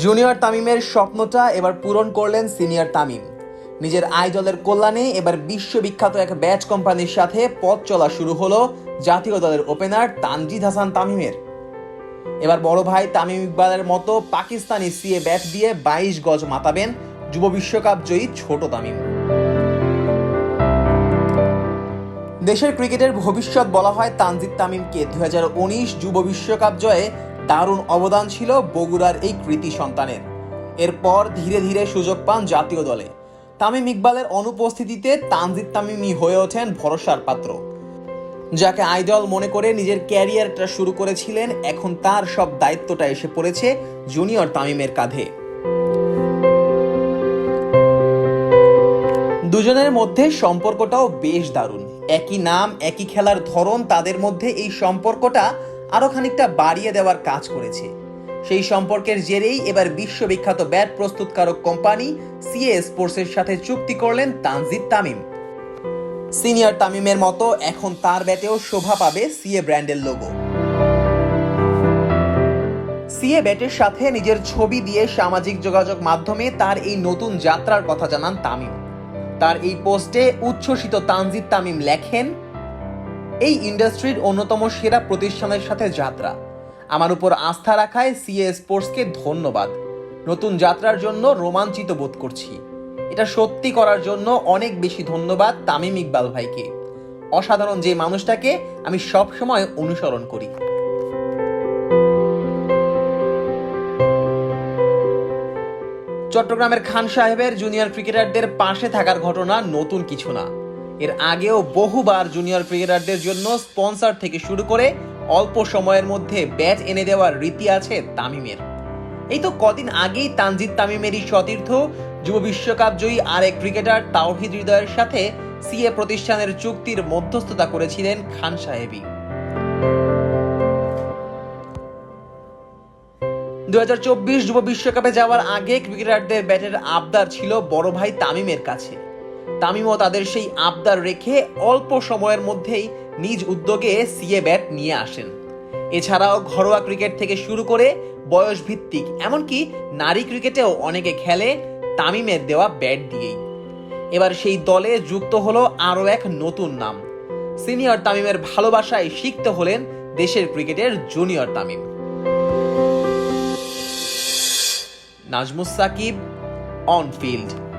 Junior তামিমের স্বপ্নটা এবার পূরণ করলেন সিনিয়র তামিম। নিজের আইডলের কল্যাণে এবার বিশ্ববিখ্যাত এক ব্যাচ কোম্পানির সাথে পথ চলা শুরু হলো জাতীয় দলের ওপেনার তানজিদ হাসান তামিমের। এবার বড় ভাই তামিম ইকবালের মতো পাকিস্তানি সিএ ব্যাট দিয়ে বাইশ গজ মাতাবেন যুব বিশ্বকাপ জয়ী ছোট তামিম। দেশের ক্রিকেটের ভবিষ্যৎ বলা হয় তানজিদ তামিমকে। দুই হাজার উনিশ যুব বিশ্বকাপ জয়ে দারুণ অবদান ছিল বগুড়ার এই কৃতি সন্তানের। এরপর ধীরে ধীরে সুযোগ পান জাতীয় দলে। তামিম ইকবালের অনুপস্থিতিতে তানজিদ তামিমই হয়ে ওঠেন ভরসার পাত্র। যাকে আইডল মনে করে নিজের ক্যারিয়ারটা শুরু করেছিলেন, এখন তার সব দায়িত্বটা এসে পড়েছে জুনিয়র তামিমের কাঁধে। দুজনের মধ্যে সম্পর্কটাও বেশ দারুণ। একই নাম, একই খেলার ধরন, তাদের মধ্যে এই সম্পর্কটা আরও খানিকটা বাড়িয়ে দেওয়ার কাজ করেছে। সেই সম্পর্কের জেরেই এবার বিশ্ববিখ্যাত ব্যাট প্রস্তুতকারক কোম্পানি সিএ স্পোর্টসের সাথে চুক্তি করলেন তানজিদ তামিম। সিনিয়র তামিমের মতো এখন তার ব্যাটেও শোভা পাবে সিএ ব্র্যান্ডের লোগো। সিএ ব্যাটের সাথে নিজের ছবি দিয়ে সামাজিক যোগাযোগ মাধ্যমে তার এই নতুন যাত্রার কথা জানান তামিম। তার এই পোস্টে উচ্ছ্বসিত তানজিদ তামিম লেখেন এই ইন্ডাস্ট্রির অন্যতম সেরা প্রতিষ্ঠানের সাথে যাত্রা। আমার উপর আস্থা রাখায় সিএ স্পোর্টসকে ধন্যবাদ। নতুন যাত্রার জন্য রোমাঞ্চিত বোধ করছি। এটা সত্যি করার জন্য অনেক বেশি ধন্যবাদ তামিম ইকবাল ভাইকে। অসাধারণ যে মানুষটাকে আমি সব সময় অনুসরণ করি। চট্টগ্রামের খান সাহেবের জুনিয়র ক্রিকেটারদের পাশে থাকার ঘটনা নতুন কিছু না। এর আগেও বহুবার জুনিয়র ক্রিকেটারদের জন্য স্পন্সর থেকে শুরু করে অল্প সময়ের মধ্যে ব্যাট এনে দেওয়ার রীতি আছে তামিমের। এই তো কদিন আগেই তানজিদ তামিমেরই সতীর্থ, যুব বিশ্বকাপ জয়ী আরেক ক্রিকেটার তাওহিদ হৃদয়ের সাথে সিএ প্রতিষ্ঠানের চুক্তির মধ্যস্থতা করেছিলেন খান সাহেবী। দুই হাজার চব্বিশ যুব বিশ্বকাপে যাওয়ার আগে ক্রিকেটারদের ব্যাটের আবদার ছিল বড় ভাই তামিমের কাছে। তামিমও তাদের সেই আবদার রেখে অল্প সময়ের মধ্যেই নিজ উদ্যোগে সিএ ব্যাট নিয়ে আসেন। এছাড়াও ঘরোয়া ক্রিকেট থেকে শুরু করে বয়স ভিত্তিক এমনকি নারী ক্রিকেটেও অনেকে খেলে তামিমের দেওয়া ব্যাট দিয়েই। এবার সেই দলে যুক্ত হলো আরও এক নতুন নাম। সিনিয়র তামিমের ভালোবাসায় শিখতে হলেন দেশের ক্রিকেটের junior Tamim. Najmus Sakib, on field.